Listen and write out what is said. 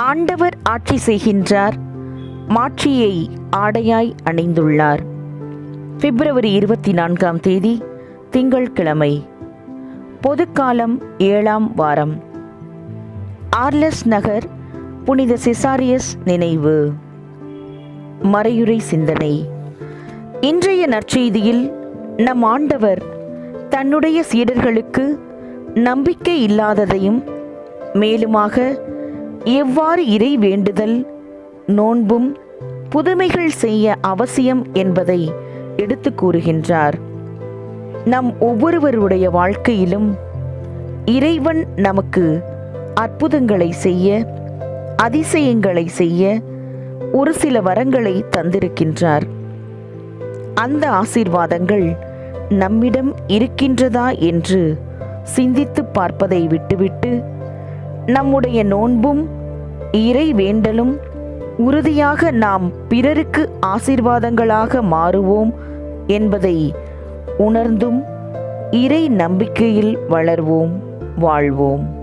ஆண்டவர் ஆட்சி செய்கின்றார் மாட்சியை ஆடையாய் அணிந்துள்ளார். பிப்ரவரி இருபத்தி நான்காம் தேதி திங்கள்கிழமை பொதுக்காலம் ஏழாம் வாரம். ஆர்லஸ் நகர் புனித சிசாரியஸ் நினைவு. மறையுறை சிந்தனை. இன்றைய நற்செய்தியில் நம் ஆண்டவர் தன்னுடைய சீடர்களுக்கு நம்பிக்கை இல்லாததையும் மேலுமாக எவ்வாறு இறை வேண்டுதல் நோன்பும் புதுமைகள் செய்ய அவசியம் என்பதை எடுத்து கூறுகின்றார். நம் ஒவ்வொருவருடைய வாழ்க்கையிலும் இறைவன் நமக்கு அற்புதங்களை செய்ய அதிசயங்களை செய்ய ஒரு சில வரங்களை தந்திருக்கின்றார். அந்த ஆசீர்வாதங்கள் நம்மிடம் இருக்கின்றதா என்று சிந்தித்து பார்ப்பதை விட்டுவிட்டு நம்முடைய நோன்பும் இறை வேண்டலும் உறுதியாக நாம் பிறருக்கு ஆசீர்வாதங்களாக மாறுவோம் என்பதை உணர்ந்தும் இறை நம்பிக்கையில் வளர்வோம் வாழ்வோம்.